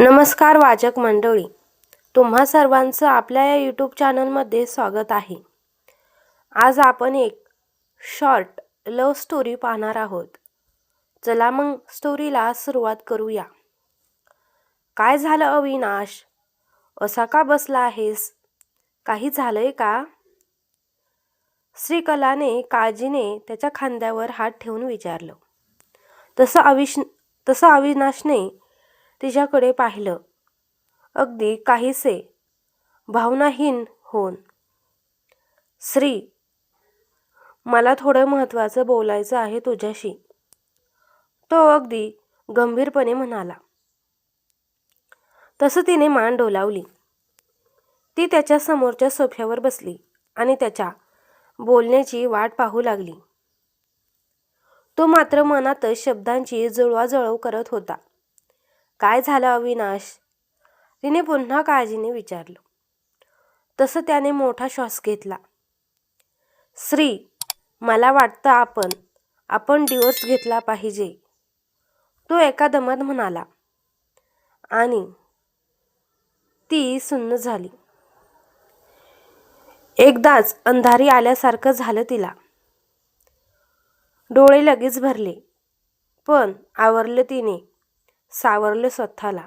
नमस्कार वाचक मंडळी. तुम्हा सर्वांचं आपल्या या यूट्यूब चॅनलमध्ये स्वागत आहे. आज आपण एक शॉर्ट लव स्टोरी पाहणार आहोत. चला मग स्टोरीला सुरुवात करूया. काय झालं अविनाश? असा का बसला आहेस? काही झालंय का? श्रीकलाने काळजीने त्याच्या खांद्यावर हात ठेवून विचारलं. तसं अविश तसं अविनाशने तिच्याकडे पाहिलं. अगदी काहीसे. भावनाहीन होऊन. श्री मला थोडं महत्त्वाचं बोलायचं आहे तुझ्याशी. तो अगदी गंभीरपणे म्हणाला. तसं तिने मान डोलावली. ती त्याच्या समोरच्या सोफ्यावर बसली आणि त्याच्या बोलण्याची वाट पाहू लागली. तो मात्र मनातच शब्दांची जुळवाजुळव करत होता. काय झालं अविनाश? तिने पुन्हा काळजीने विचारलं. तसं त्याने मोठा श्वास घेतला. श्री मला वाटतं आपण आपण डिवोर्स घेतला पाहिजे. तो एका दमात म्हणाला. आणि ती सुन्न झाली. एकदाच अंधारी आल्यासारखं झालं तिला. डोळे लगेच भरले. पण आवरलं तिने. सावरलं स्वतःला.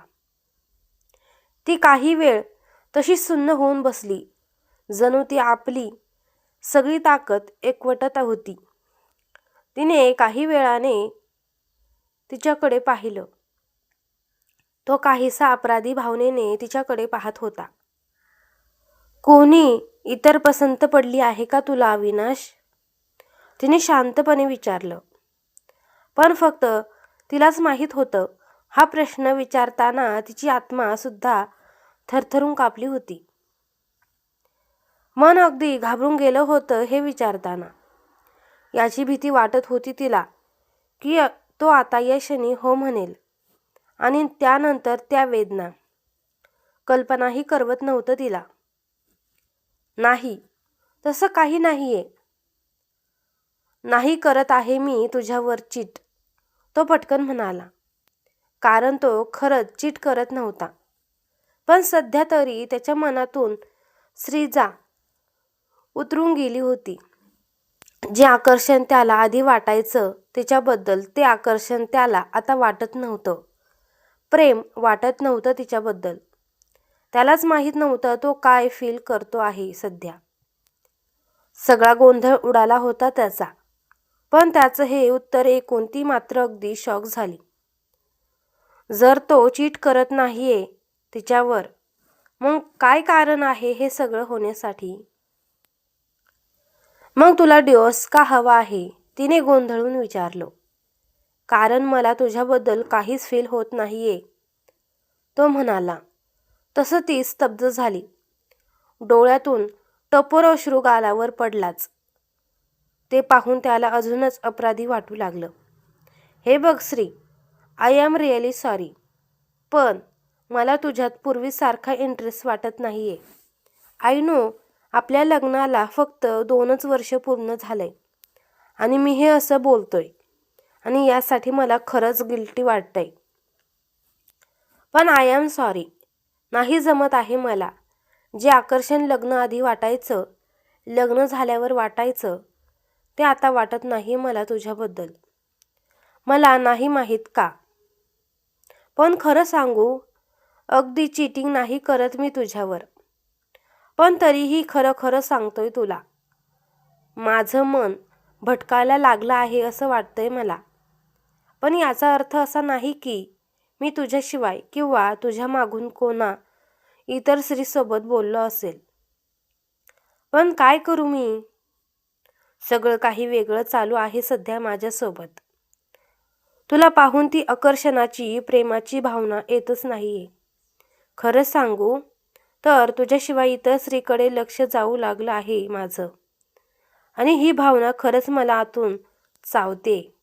ती काही वेळ तशी सुन्न होऊन बसली. जणू ती आपली सगळी ताकद एकवटत होती. तिने काही वेळाने तिच्याकडे पाहिलं. तो काहीसा अपराधी भावनेने तिच्याकडे पाहत होता. कोणी इतर पसंत पडली आहे का तुला अविनाश? तिने शांतपणे विचारलं. पण फक्त तिलाच माहीत होतं हा प्रश्न विचारताना तिची आत्मा सुद्धा थरथरून कापली होती. मन अगदी घाबरून गेलं होतं हे विचारताना. याची भीती वाटत होती तिला की तो आता यशनी हो म्हणेल आणि त्यानंतर त्या वेदना. कल्पनाही करवत नव्हतं तिला. नाही तसं काही नाहीये. नाही करत आहे मी तुझ्यावर चीट तो पटकन म्हणाला. कारण तो खरंच चीट करत नव्हता. पण सध्या तरी त्याच्या मनातून श्रीजा उतरून गेली होती. जे आकर्षण त्याला आधी वाटायचं तिच्याबद्दल ते आकर्षण त्याला आता वाटत नव्हतं. प्रेम वाटत नव्हतं तिच्याबद्दल. त्यालाच माहीत नव्हतं तो काय फील करतो आहे सध्या. सगळा गोंधळ उडाला होता त्याचा. पण त्याचं हे उत्तर ऐकून ती मात्र अगदी शॉक झाली. जर तो चीट करत नाहीये तिच्यावर मग काय कारण आहे हे सगळं होण्यासाठी? मग तुला डिओस का हवा आहे? तिने गोंधळून विचारलं. कारण मला तुझ्याबद्दल काहीच फील होत नाहीये. तो म्हणाला. तसं ती स्तब्ध झाली. डोळ्यातून टपोर अश्रू गालावर पडलाच. ते पाहून त्याला अजूनच अपराधी वाटू लागलं. हे बघ Shri I am really sorry पण मला तुझ्यात पूर्वीसारखा इंटरेस्ट वाटत नाही आहे आय नो आपल्या लग्नाला फक्त दोनच वर्ष पूर्ण झालंय. आणि मी हे असं बोलतोय. आणि यासाठी मला खरंच गिल्टी वाटतंय. पण आय एम सॉरी नाही जमत आहे मला. जे आकर्षण लग्न आधी वाटायचं लग्न झाल्यावर वाटायचं ते आता वाटत नाही मला तुझ्याबद्दल. मला नाही माहीत का? पण खरं सांगू अगदी चिटिंग नाही करत मी तुझ्यावर. पण तरीही खरं खरं सांगतोय तुला. माझं मन भटकायला लागलं आहे असं वाटतंय मला. पण याचा अर्थ असा नाही की मी तुझ्याशिवाय किंवा तुझ्या मागून कोणा इतर स्त्रीसोबत बोललो असेल. पण काय करू मी? सगळं काही वेगळं चालू आहे सध्या माझ्यासोबत. तुला पाहून ती आकर्षणाची प्रेमाची भावना येतच नाहीये. खरंच सांगू? तर तुझ्याशिवाय इतर स्त्रीकडे लक्ष जाऊ लागलं आहे माझं. आणि ही भावना खरंच मला आतून चावते.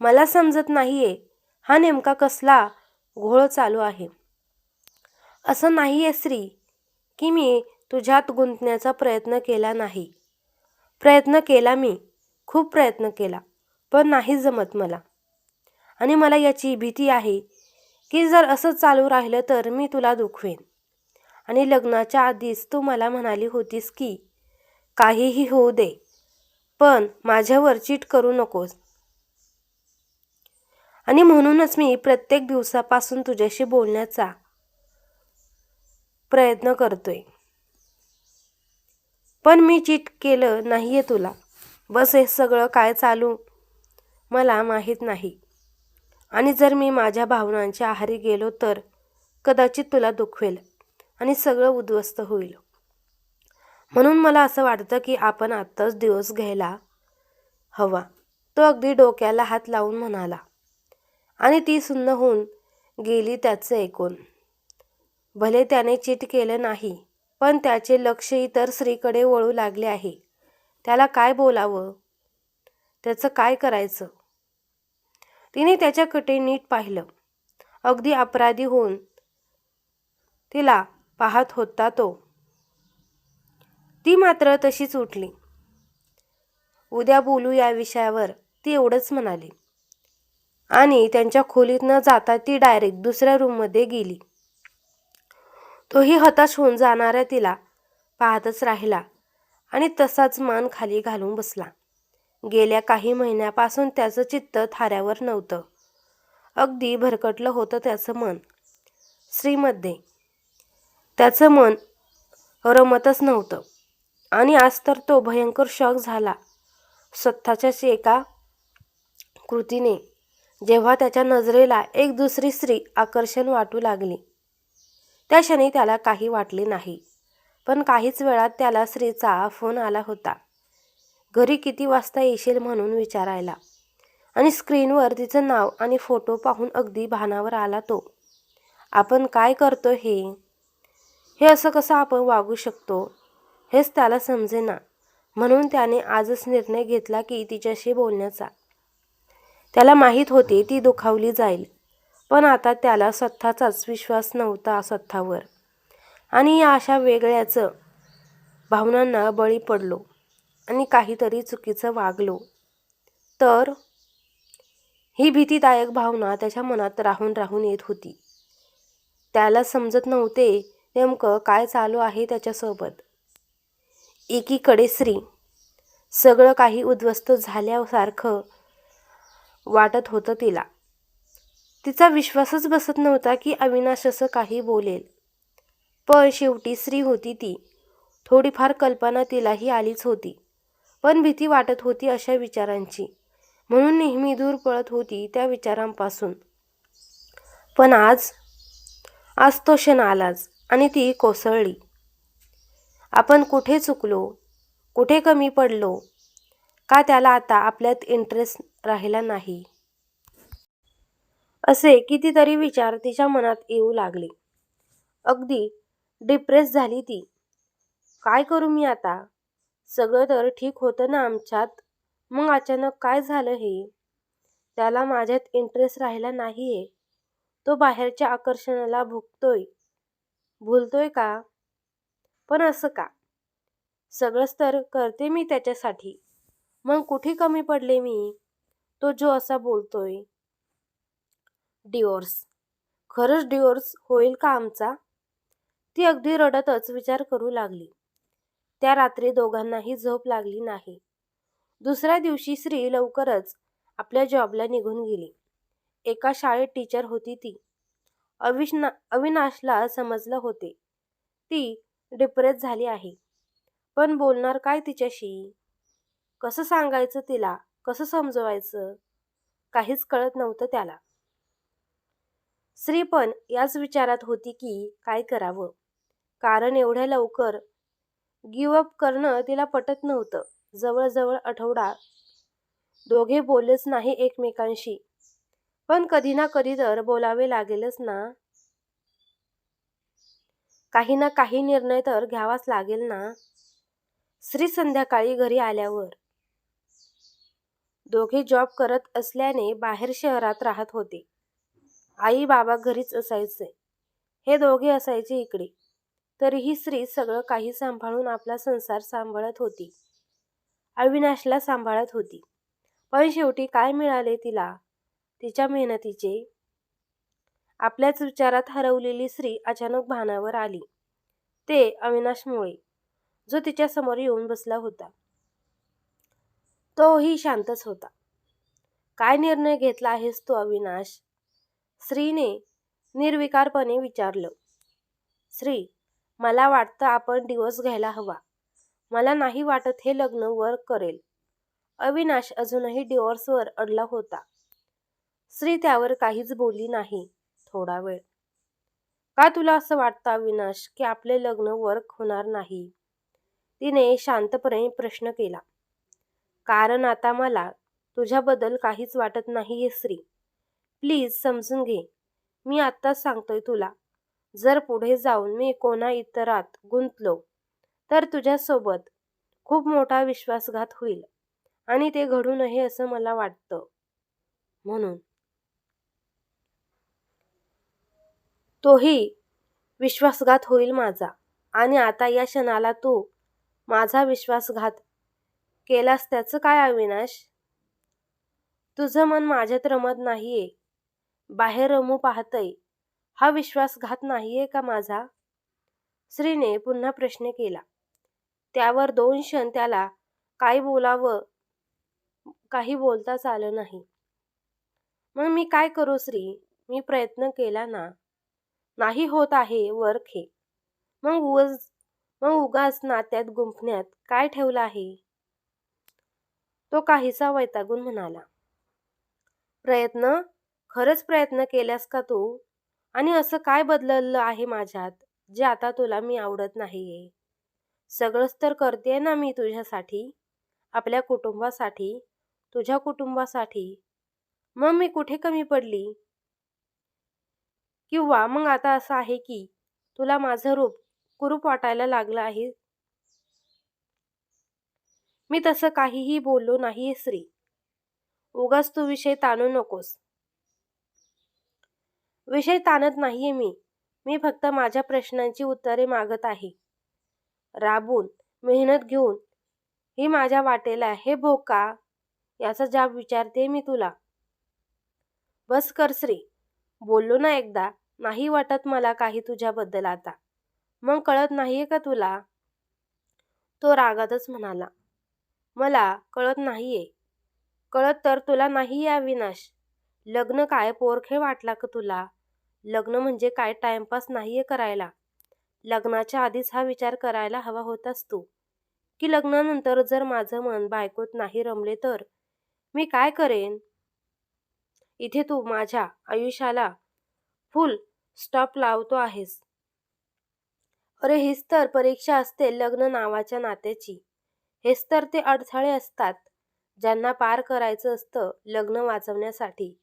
मला समजत नाहीये हा नेमका कसला घोळ चालू आहे. असं नाही आहे श्री की मी तुझ्यात गुंतण्याचा प्रयत्न केला नाही. प्रयत्न केला मी खूप प्रयत्न केला. पण नाही जमत मला. आणि मला याची भीती आहे की जर असं चालू राहिलं तर मी तुला दुखवेन. आणि लग्नाच्या आधीच तू मला म्हणाली होतीस की काहीही होऊ दे पण माझ्यावर चीट करू नकोस. आणि म्हणूनच मी प्रत्येक दिवसापासून तुझ्याशी बोलण्याचा प्रयत्न करतोय. पण मी चीट केलं नाहीये तुला. बस हे सगळं काय चालू मला माहीत नाही. आणि जर मी माझ्या भावनांच्या आहारी गेलो तर कदाचित तुला दुखवेल आणि सगळं उद्ध्वस्त होईल. म्हणून मला असं वाटतं की आपण आत्ताच दिवस घ्यायला हवा. तो अगदी डोक्याला हात लावून म्हणाला. आणि ती सुन्न होऊन गेली त्याचं ऐकून. भले त्याने चीट केलं नाही पण त्याचे लक्ष इतर स्त्रीकडे वळू लागले आहे. त्याला काय बोलावं? त्याचं काय करायचं? तिने त्याच्याकडे नीट पाहिलं. अगदी अपराधी होऊन तिला पाहत होता तो. ती मात्र तशीच उठली. उद्या बोलू या विषयावर ती एवढंच म्हणाली. आणि त्यांच्या खोलीत न जाता ती डायरेक्ट दुसऱ्या रूममध्ये गेली. तोही हताश होऊन जाणाऱ्या तिला पाहतच राहिला आणि तसाच मान खाली घालून बसला. गेल्या काही महिन्यापासून त्याचं चित्त थाऱ्यावर नव्हतं. अगदी भरकटलं होतं त्याचं मन. स्त्रीमध्ये त्याचं मन रमतच नव्हतं. आणि आज तर तो भयंकर शॉक झाला. स्वतःच्याच एका कृतीने जेव्हा त्याच्या नजरेला एक दुसरी स्त्री आकर्षण वाटू लागली. त्या क्षणी त्याला काही वाटले नाही. पण काहीच वेळात त्याला स्त्रीचा फोन आला होता. घरी किती वाजता येशील म्हणून विचारायला. आणि स्क्रीनवर तिचं नाव आणि फोटो पाहून अगदी भानावर आला तो. आपण काय करतो हे? हे असं कसं आपण वागू शकतो? हेच त्याला समजेना. म्हणून त्याने आजच निर्णय घेतला की तिच्याशी बोलण्याचा. त्याला माहीत होते ती दुखावली जाईल. पण आता त्याला स्वतःचाच विश्वास नव्हता स्वतःवर आणि या अशा वेगळ्याच भावनांना बळी पडलो. आणि काहीतरी चुकीचं वागलो. तर? ही भीतीदायक भावना त्याच्या मनात राहून राहून येत होती. त्याला समजत नव्हते नेमकं काय चालू आहे त्याच्यासोबत. एकीकडे श्री सगळं काही उद्ध्वस्त झाल्यासारखं वाटत होतं तिला. तिचा विश्वासच बसत नव्हता की अविनाश असं काही बोलेल. पण शेवटी स्त्री होती ती. थोडीफार कल्पना तिलाही आलीच होती. पण भीती वाटत होती अशा विचारांची. म्हणून नेहमी दूर पळत होती त्या विचारांपासून. पण आज आज तो क्षण आलाच आणि ती कोसळली. आपण कुठे चुकलो? कुठे कमी पडलो? का त्याला आता आपल्यात इंटरेस्ट राहिला नाही? असे कितीतरी विचार तिच्या मनात येऊ लागले. अगदी डिप्रेस झाली ती. काय करू मी आता? सगळं तर ठीक होतं ना आमच्यात. मग अचानक काय झालं हे? त्याला माझ्यात इंटरेस्ट राहिला नाही आहे तो बाहेरच्या आकर्षणाला भुगतोय. भुलतोय का? पण असं का? सगळंच तर करते मी त्याच्यासाठी. मग कुठे कमी पडले मी? तो जो असा बोलतोय. डिओर्स खरंच डिओर्स होईल का आमचा? ती अगदी रडतच विचार करू लागली. त्या रात्री दोघांनाही झोप लागली नाही. दुसऱ्या दिवशी श्री लवकरच आपल्या जॉबला निघून गेली. एका शाळेत टीचर होती ती. अविशना अविनाशला समजलं होते. ती डिप्रेस झाली आहे. पण बोलणार काय तिच्याशी? कसं सांगायचं तिला? कसं समजवायचं? काहीच कळत नव्हतं त्याला. श्री पण याच विचारात होती की काय करावं? कारण एवढ्या लवकर गिवअप करणं तिला पटत नव्हतं. जवळजवळ आठवडा. दोघे बोललेच नाही एकमेकांशी. पण कधी ना कधी तर बोलावे लागेलच ना. काही ना काही निर्णय तर घ्यावाच लागेल ना. श्री संध्याकाळी घरी आल्यावर. दोघे जॉब करत असल्याने बाहेर शहरात राहत होते. आई बाबा घरीच असायचे. हे दोघे असायचे इकडे. तरीही स्त्री सगळं काही सांभाळून आपला संसार सांभाळत होती. अविनाशला सांभाळत होती. पण शेवटी काय मिळाले तिला? तिच्या मेहनतीचे. आपल्याच विचारात हरवलेली स्त्री अचानक भानावर आली. ते अविनाशमुळे जो तिच्यासमोर येऊन बसला होता. तोही शांतच होता. काय निर्णय घेतला आहेस तू अविनाश? स्त्रीने निर्विकारपणे विचारलं. श्री मला वाटतं आपण डिवोर्स घ्यायला हवा. मला नाही वाटत हे लग्न वर करेल. अविनाश अजूनही डिवोर्सवर अडला होता. श्री त्यावर काहीच बोली नाही. थोडा वेळ. का तुला असं वाटतं अविनाश की आपले लग्न वर्क होणार नाही? तिने शांतपणे प्रश्न केला. कारण आता मला तुझ्याबद्दल काहीच वाटत नाहीये श्री प्लीज समजून घे. मी आत्ताच सांगतोय तुला. जर पुढे जाऊन मी कोणा इतरात गुंतलो तर तुझ्यासोबत खूप मोठा विश्वासघात होईल आणि ते घडू नये असं मला वाटतं. म्हणून. तोही विश्वासघात होईल माझा आणि आता या क्षणाला तू माझा विश्वासघात केलास त्याचं काय अविनाश? तुझं मन माझ्यात रमत नाहीये. बाहेर रमू पाहतय. हा विश्वासघात नाहीये का माझा? श्रीने पुन्हा प्रश्न केला. त्यावर दोन क्षण त्याला काय बोलावं काही बोलताच आलं नाही. मग मी काय करू श्री मी प्रयत्न केला ना. नाही होत आहे वर्क हे. मग उज मग उगाच नात्यात गुंफण्यात काय ठेवलं आहे? तो काहीसा वैतागून म्हणाला. प्रयत्न? खरंच प्रयत्न केल्यास का तू? आणि असं काय बदललं आहे माझ्यात जे आता तुला मी आवडत नाहीये? सगळंच तर करते ना मी तुझ्यासाठी आपल्या कुटुंबासाठी तुझ्या कुटुंबासाठी. मग मी कुठे कमी पडली? किंवा मग आता असं आहे की तुला माझं रूप कुरूप वाटायला लागलं आहे? मी तसं काहीही बोललो नाही श्री. उगाच तू विषय ताणू नकोस. विषय ताणत नाहीये मी. मी फक्त माझ्या प्रश्नांची उत्तरे मागत आहे. राबून मेहनत घेऊन ही माझ्या वाटेला हे भोका याचा जाब विचारते मी तुला. बस कर श्री. बोललो ना एकदा नाही वाटत मला काही तुझ्याबद्दल आता. मग कळत नाहीये का तुला? तो रागातच म्हणाला. मला कळत नाहीये. कळत तर तुला नाही या विनाश लग्न काय पोरखे वाटला का तुला? लग्न म्हणजे काय? टाइमपास नाहीये करायला. लग्नाच्या आधीच हा विचार करायला हवा होतास तू की लग्नानंतर जर माझं मन बायकोत नाही रमले तर? मी काय करेन? इथे तू माझ्या आयुष्याला फुल स्टॉप लावतो आहेस. अरे हीच तर परीक्षा असते लग्न नावाच्या नात्याची. हेच तर ते अडथळे असतात. ज्यांना पार करायचं असतं लग्न वाचवण्यासाठी.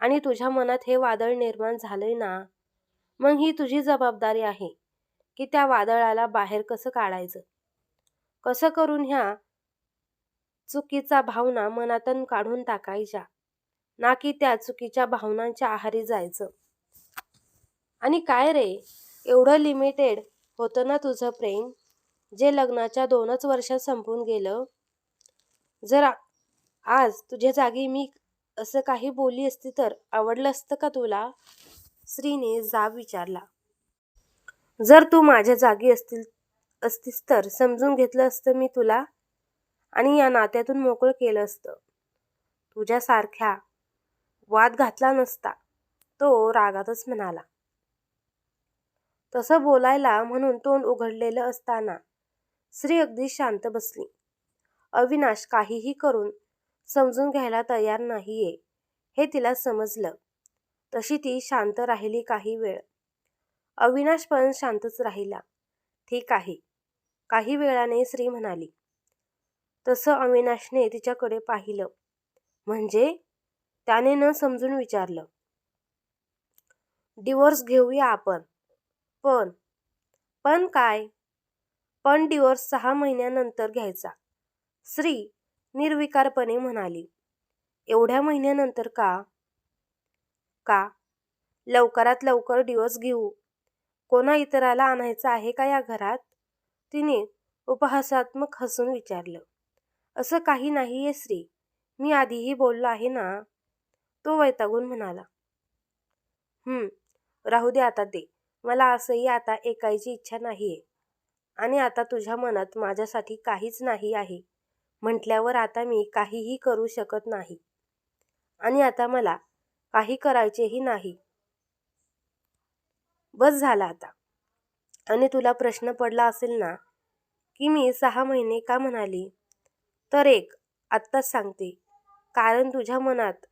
आणि तुझ्या मनात हे वादळ निर्माण झालंय ना? मग ही तुझी जबाबदारी आहे की त्या वादळाला बाहेर कसं काढायचं? कसं करून ह्या चुकीचा भावना मनातून काढून टाकायच्या? ना की त्या चुकीच्या भावनांच्या आहारी जायचं? आणि काय रे? एवढं लिमिटेड होतं ना तुझं प्रेम जे लग्नाच्या दोनच वर्षात संपून गेलं? जर आज तुझ्या जागी मी असं काही बोलली असती तर आवडलं असतं का तुला? स्त्रीने जाब विचारला. जर तू माझ्या जागी असतील असतीस तर समजून घेतलं असतं मी तुला आणि या नात्यातून मोकळं केलं असतं. तुझ्यासारख्या वाद घातला नसता तो रागातच म्हणाला. तसं बोलायला म्हणून तोंड उघडलेलं असताना स्त्री अगदी शांत बसली. अविनाश काहीही करून समजून घ्यायला तयार नाहीये. हे तिला समजलं. तशी ती शांत राहिली काही वेळ. अविनाश पण शांतच राहिला. ठीक आहे. काही वेळाने श्री म्हणाली तसं अविनाशने तिच्याकडे पाहिलं. म्हणजे? त्याने न समजून विचारलं डिवोर्स घेऊया आपण. पण. पण काय? पण डिवोर्स सहा महिन्यानंतर घ्यायचा. श्री निर्विकारपणे म्हणाली. एवढ्या महिन्यानंतर का? का? लवकरात लवकर डिवोर्स घेऊ. कोणा इतराला आणायचं आहे का या घरात? तिने उपहासात्मक हसून विचारलं. असं काही नाहीये श्री. मी आधीही बोललो आहे ना? तो वैतागून म्हणाला. हम्म राहू दे आता दे मला असंही आता ऐकायची इच्छा नाहीये. आणि आता तुझ्या मनात माझ्यासाठी काहीच नाही आहे. म्हटल्यावर आता मी काहीही करू शकत नाही. आणि आता मला काही करायचेही नाही. बस झाला आता. आणि तुला प्रश्न पडला असेल ना की मी सहा महिने का म्हणाली? तर एक आत्ताच सांगते. कारण तुझ्या मनात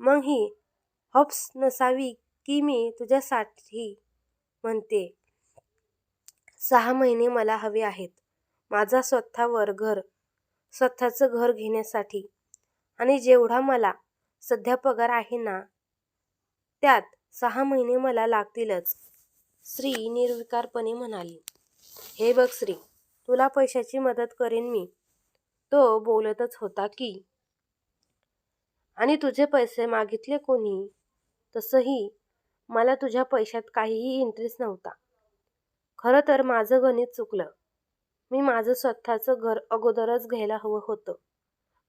मग ही हप्स नसावी की मी तुझ्यासाठी म्हणते. सहा महिने मला हवे आहेत. माझा स्वतःवर घर स्वतःचं घर घेण्यासाठी. आणि जेवढा मला सध्या पगार आहे ना त्यात सहा महिने मला लागतीलच. श्री निर्विकारपणे म्हणाली. हे बघ श्री तुला पैशाची मदत करेन मी. तो बोलतच होता की आणि तुझे पैसे मागितले कोणी? तसंही मला तुझ्या पैशात काहीही इंटरेस्ट नव्हता. खरं तर माझं गणित चुकलं. मी माझं स्वतःचं घर अगोदरच घ्यायला हवं होतं.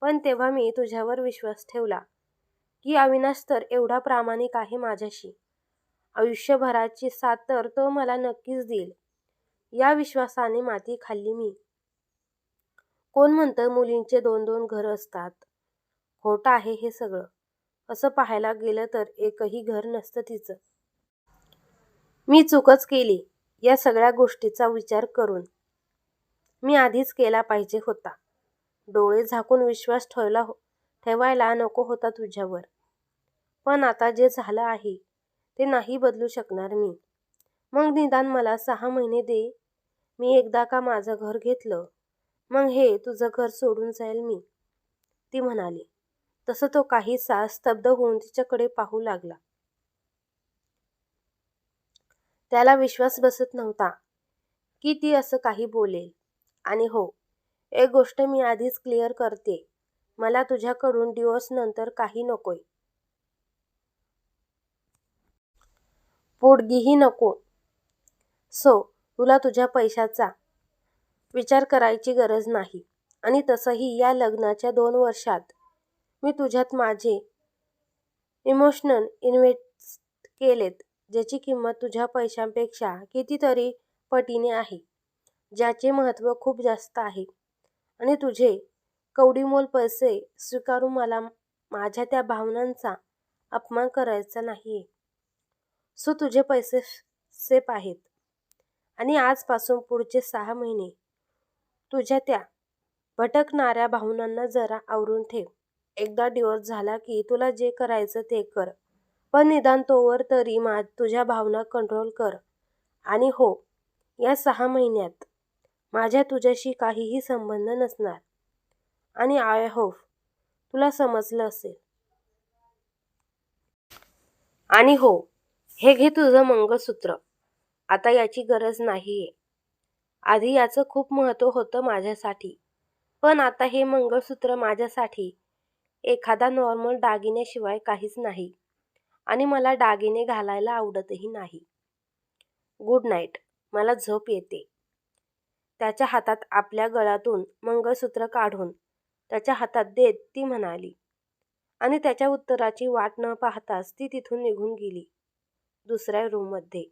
पण तेव्हा मी तुझ्यावर विश्वास ठेवला की अविनाश तर एवढा प्रामाणिक आहे माझ्याशी. आयुष्यभराची साथ तर तो मला नक्कीच देईल. या विश्वासाने माती खाल्ली मी. कोण म्हणतं मुलींचे दोन दोन घर असतात? खोटं आहे हे सगळं. असं पाहायला गेलं तर एकही घर नसतं तिचं. मी चूकच केली या सगळ्या गोष्टीचा विचार करून. मी आधीच केला पाहिजे होता. डोळे झाकून विश्वास ठेवला हो ठेवायला नको होता तुझ्यावर. पण आता जे झालं आहे ते नाही बदलू शकणार मी. मग निदान मला सहा महिने दे. मी एकदा का माझं घर घेतलं मग हे तुझं घर सोडून जाईल मी. ती म्हणाली. तसं तो काहीसा स्तब्ध होऊन तिच्याकडे पाहू लागला. त्याला विश्वास बसत नव्हता की ती असं काही बोलेल. आणि हो एक गोष्ट मी आधीच क्लिअर करते. मला तुझ्याकडून डिवोर्सनंतर काही नकोय. पोटगीही नको. सो तुला तुझ्या पैशाचा विचार करायची गरज नाही. आणि तसंही या लग्नाच्या दोन वर्षात मी तुझ्यात माझे इमोशनल इन्व्हेस्ट केलेत ज्याची किंमत तुझ्या पैशांपेक्षा कितीतरी पटीने आहे. ज्याचे महत्त्व खूप जास्त आहे. आणि तुझे कवडीमोल पैसे स्वीकारून मला माझ्या त्या भावनांचा अपमान करायचा नाही सो तुझे पैसे सेफ आहेत. आणि आजपासून पुढचे सहा महिने तुझ्या त्या भटकणाऱ्या भावनांना जरा आवरून ठेव. एकदा डिवोर्स झाला की तुला जे करायचं ते कर. पण निदान तोवर तरी मा तुझ्या भावना कंट्रोल कर. आणि हो या सहा महिन्यात माझ्या तुझ्याशी काहीही संबंध नसणार. आणि आय होप तुला समजलं असेल. आणि हो हे घे तुझं मंगळसूत्र. आता याची गरज नाहीये. आधी याचं खूप महत्त्व होतं माझ्यासाठी. पण आता हे मंगळसूत्र माझ्यासाठी एखादा नॉर्मल दागिन्याशिवाय काहीच नाही. आणि मला दागिने घालायला आवडतही नाही. Good night. मला झोप येते. त्याच्या हातात आपल्या गळ्यातून मंगळसूत्र काढून त्याच्या हातात देत ती म्हणाली. आणि त्याच्या उत्तराची वाट न पाहताच ती तिथून निघून गेली दुसऱ्या रूममध्ये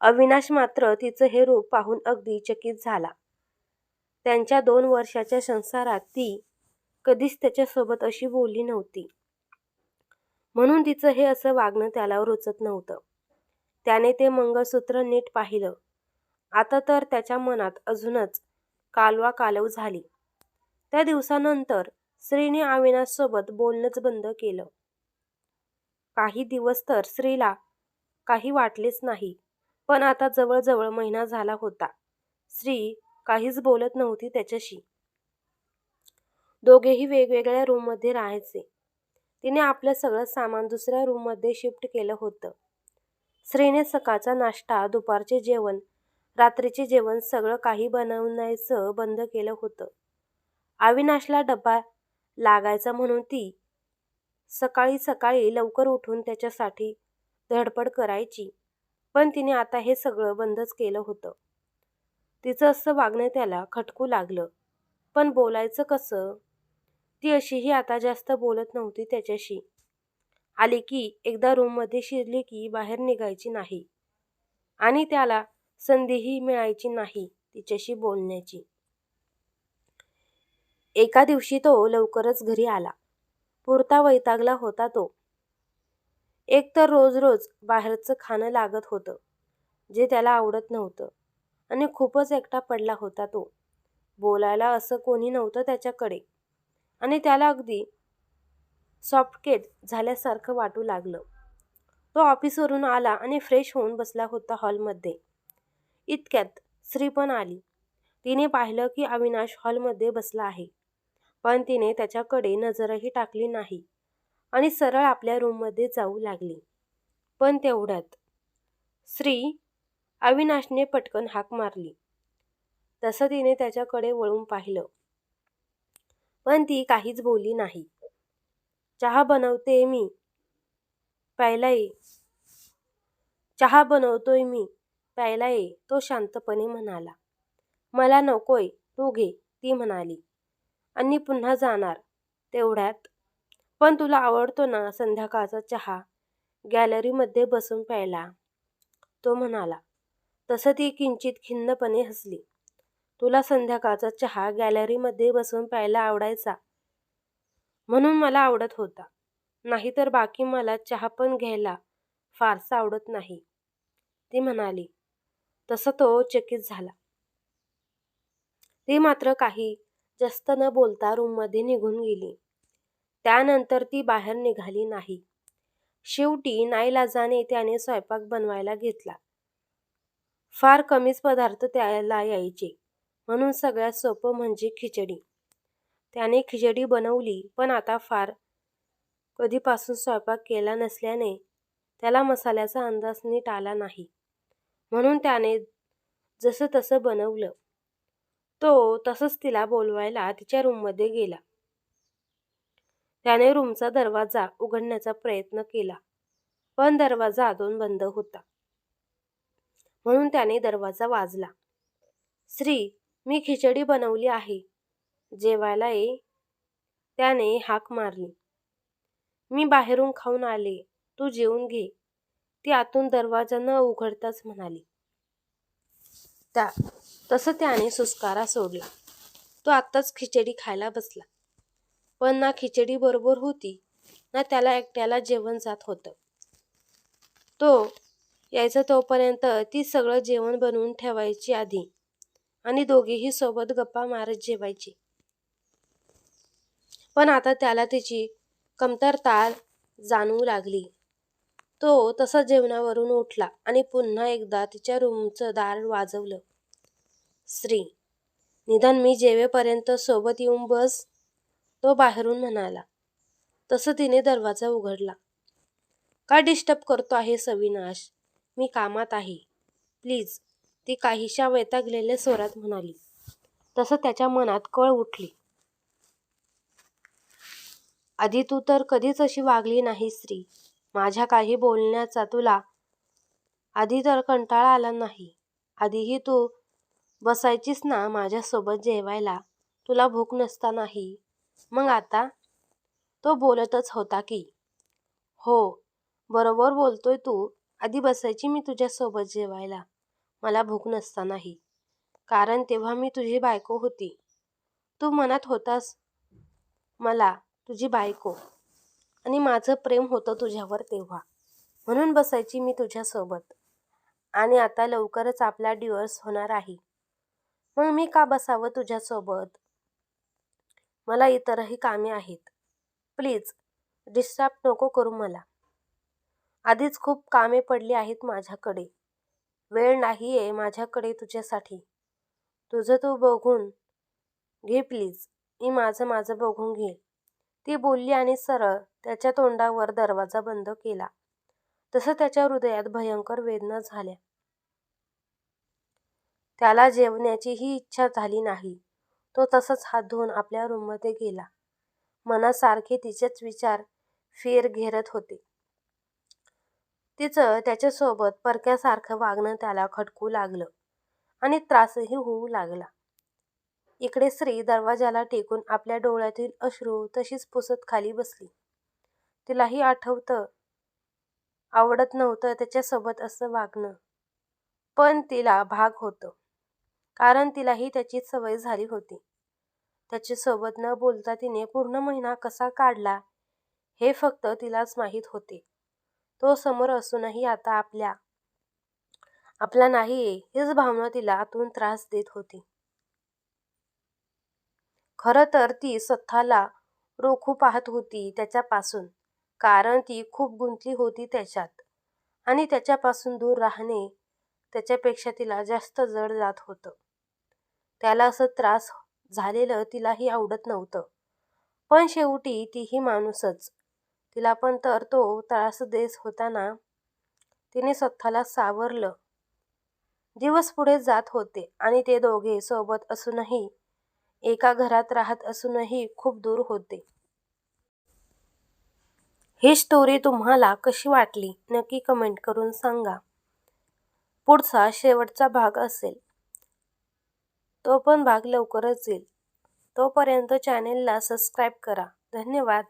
अविनाश मात्र तिचं हे रूप पाहून अगदी चकित झाला. त्यांच्या दोन वर्षाच्या संसारात ती कधीच त्याच्यासोबत अशी बोलली नव्हती. म्हणून तिचं हे असं वागणं त्याला रुचत नव्हतं. त्याने ते मंगळसूत्र नीट पाहिलं. आता तर त्याच्या मनात अजूनच कालवा कालव झाली. त्या दिवसानंतर श्रीने अविनाशसोबत बोलणंच बंद केलं. काही दिवस तर श्रीला काही वाटलेच नाही पण आता जवळजवळ महिना झाला होता. श्री काहीच बोलत नव्हती त्याच्याशी. दोघेही वेगवेगळ्या रूममध्ये राहायचे. तिने आपलं सगळं सामान दुसऱ्या रूममध्ये शिफ्ट केलं होतं. श्रीने सकाळचा नाश्ता दुपारचे जेवण रात्रीचे जेवण सगळं काही बनवण्याचं बंद केलं होतं. अविनाशला डबा लागायचा म्हणून ती सकाळी सकाळी लवकर उठून त्याच्यासाठी धडपड करायची पण तिने आता हे सगळं बंदच केलं होतं. तिचं असं वागणं त्याला खटकू लागलं पण बोलायचं कसं? ती अशीही आता जास्त बोलत नव्हती त्याच्याशी. आली की एकदा रूममध्ये शिरली की बाहेर निघायची नाही. आणि त्याला संधीही मिळायची नाही तिच्याशी बोलण्याची. एका दिवशी तो लवकरच घरी आला. पुरता वैतागला होता तो. एक तर रोज रोज बाहेरचं खाणं लागत होतं जे त्याला आवडत नव्हतं आणि खूपच एकटा पडला होता तो. बोलायला असं कोणी नव्हतं त्याच्याकडे आणि त्याला अगदी सॉफ्टकेट झाल्यासारखं वाटू लागलं. तो ऑफिसवरून आला आणि फ्रेश होऊन बसला होता हॉलमध्ये. इतक्यात श्री पण आली. तिने पाहिलं की अविनाश हॉलमध्ये बसला आहे. पण तिने त्याच्याकडे नजरही टाकली नाही आणि सरळ आपल्या रूममध्ये जाऊ लागली. पण तेवढ्यात श्री अविनाशने पटकन हाक मारली. तसं तिने त्याच्याकडे वळून पाहिलं. पण ती काहीच बोलली नाही. चहा बनवते मी. प्यायला ये. चहा बनवतोय मी. प्यायला ये तो शांतपणे म्हणाला. मला नकोय तू घे ती म्हणाली. आणि पुन्हा जाणार तेवढ्यात. पण तुला आवडतो ना संध्याकाळचा चहा? गॅलरीमध्ये बसून प्यायला तो म्हणाला. तसं ती किंचित खिन्नपणे हसली. तुला संध्याकाळचा चहा गॅलरीमध्ये बसून प्यायला आवडायचा? म्हणून मला आवडत होता. नाहीतर बाकी मला चहा पण घ्यायला फारसा आवडत नाही ती म्हणाली. तसं तो चकित झाला. ती मात्र काही जास्त न बोलता रूममध्ये निघून गेली. त्यानंतर ती बाहेर निघाली नाही. शेवटी नाईलाजाने त्याने स्वयंपाक बनवायला घेतला. फार कमीच पदार्थ त्याला यायचे म्हणून सगळ्यात सोपं म्हणजे खिचडी. त्याने खिचडी बनवली पण आता फार कधीपासून स्वयंपाक केला नसल्याने त्याला मसाल्याचा अंदाज नीट आला नाही. म्हणून त्याने जसं तसं बनवलं. तो तसंच तिला बोलवायला तिच्या रूममध्ये गेला. त्याने रूमचा दरवाजा उघडण्याचा प्रयत्न केला पण दरवाजा आतून बंद होता. म्हणून त्याने दरवाजा वाजला. श्री मी खिचडी बनवली आहे. जेवायला ये. त्याने हाक मारली. मी बाहेरून खाऊन आले. तू जेवून घे. ती आतून दरवाजा न उघडताच म्हणाली. त्या. तसं त्याने सुस्कारा सोडला. तो आत्ताच खिचडी खायला बसला. पण ना खिचडी बरोबर होती ना त्याला एकट्याला जेवण जात होतं. तो यायचं तोपर्यंत ती सगळं जेवण बनवून ठेवायची आधी आणि दोघेही सोबत गप्पा मारत जेवायची. पण आता त्याला तिची कमतरता जाणवू लागली. तो तसा जेवणावरून उठला आणि पुन्हा एकदा तिच्या रूमचं दार वाजवलं. श्री निदान मी जेवेपर्यंत सोबत येऊन बस तो बाहेरून म्हणाला. तसं तिने दरवाजा उघडला. का डिस्टर्ब करतो आहे सविनाश? मी कामात आहे. प्लीज. ती काहीशा वैतागलेल्या स्वरात म्हणाली. तसं त्याच्या मनात कळ उठली. आधी तू तर कधीच अशी वागली नाही स्त्री माझ्या काही बोलण्याचा तुला आधी तर कंटाळा आला नाही. आधीही तू बसायचीस ना माझ्यासोबत जेवायला? तुला भूक नसतानाही. मग आता? तो बोलतच होता की हो बरोबर बोलतोय तू. आधी बसायची मी तुझ्यासोबत जेवायला. मला भूक नसतानाही. कारण तेव्हा मी तुझी बायको होती. तू मनात होतास मला तुझी बायको. आणि माझं प्रेम होतं तुझ्यावर तेव्हा. म्हणून बसायची मी तुझ्यासोबत. आणि आता लवकरच आपला डिवोर्स होणार आहे. मग मी का बसावं तुझ्यासोबत? मला इतरही कामे आहेत. प्लीज डिस्टर्ब नको करू मला. आधीच खूप कामे पडली आहेत माझ्याकडे. वेळ नाही आहे माझ्याकडे तुझ्यासाठी. तुझं तू बघून घे प्लीज मी माझं माझं बघून घे ती बोलली आणि सरळ त्याच्या तोंडावर दरवाजा बंद केला. तसं त्याच्या हृदयात भयंकर वेदना झाल्या. त्याला जेवण्याचीही इच्छा झाली नाही. तो तसंच हात धुवून आपल्या रूममध्ये गेला. मनासारखे तिचेच विचार फेर घेरत होते. तिचं त्याच्यासोबत परक्यासारखं वागणं त्याला खटकू लागलं आणि त्रासही होऊ लागला. इकडे स्त्री दरवाजाला टेकून आपल्या डोळ्यातील अश्रू तशीच पुसत खाली बसली. तिलाही आठवतं आवडत नव्हतं त्याच्यासोबत असं वागणं. पण तिला भाग होतं कारण तिलाही त्याची सवय झाली होती. त्याच्यासोबत न बोलता तिने पूर्ण महिना कसा काढला हे फक्त तिलाच माहीत होते. तो समोर असूनही आता आपल्या आपला नाही हीच भावना तिला आतून त्रास देत होती. खरं तर ती स्वतःला रोखू पाहत होती त्याच्यापासून कारण ती खूप गुंतली होती त्याच्यात. आणि त्याच्यापासून दूर राहणे त्याच्यापेक्षा तिला जास्त जड जात होतं. त्याला असं त्रास झालेलं तिलाही आवडत नव्हतं. पण शेवटी तीही माणूसच. तिला पण तर तो त्रास देत होताना तिने स्वतःला सावरलं. दिवस पुढे जात होते आणि ते दोघे सोबत असूनही एका घरात राहत असूनही खूप दूर होते. ही स्टोरी तुम्हाला कशी वाटली नक्की कमेंट करून सांगा. पुढचा शेवटचा भाग असेल. तो पण भाग लवकरच येईल. तोपर्यंत चॅनेलला सबस्क्राईब करा. धन्यवाद.